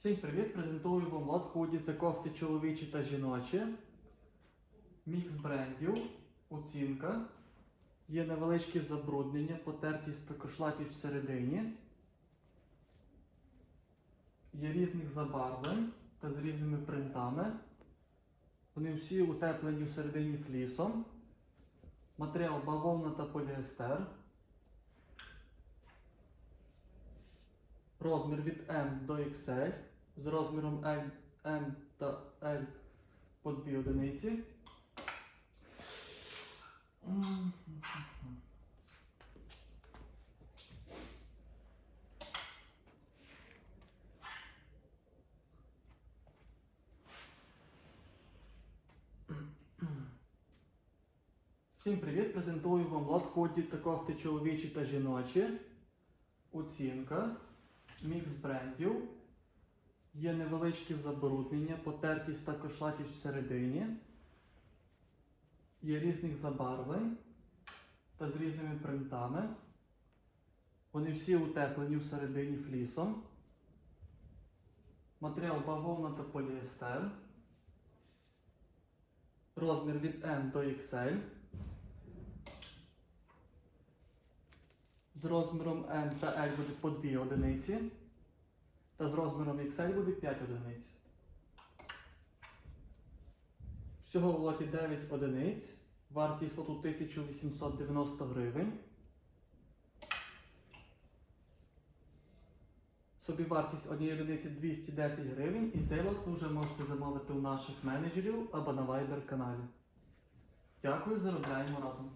Всім привіт! Презентую вам лот худі та кофти чоловічі та жіночі. Мікс брендів, оцінка. Є невеличкі забруднення, потертість та кошлатість всередині. Є різних забарвлень та з різними принтами. Вони всі утеплені всередині флісом. Матеріал бавовна та поліестер. Розмір від M до XL з розміром L, M та L по дві одиниці. Всім привіт! Презентую вам лот ході та кофти чоловічі та жіночі. Оцінка. Мікс брендів. Є невеличкі забруднення, потертість та кошлатість всередині. Є різних забарвлень та з різними принтами. Вони всі утеплені всередині флісом. Матеріал бавовна та поліестер. Розмір від M до XL. З розміром M та L буде по 2 одиниці. Та з розміром XL буде 5 одиниць. Всього в лоті 9 одиниць. Вартість лоту 1890 гривень. Собівартість однієї одиниці 210 гривень. І цей лот ви вже можете замовити у наших менеджерів або на Viber каналі. Дякую, заробляємо разом.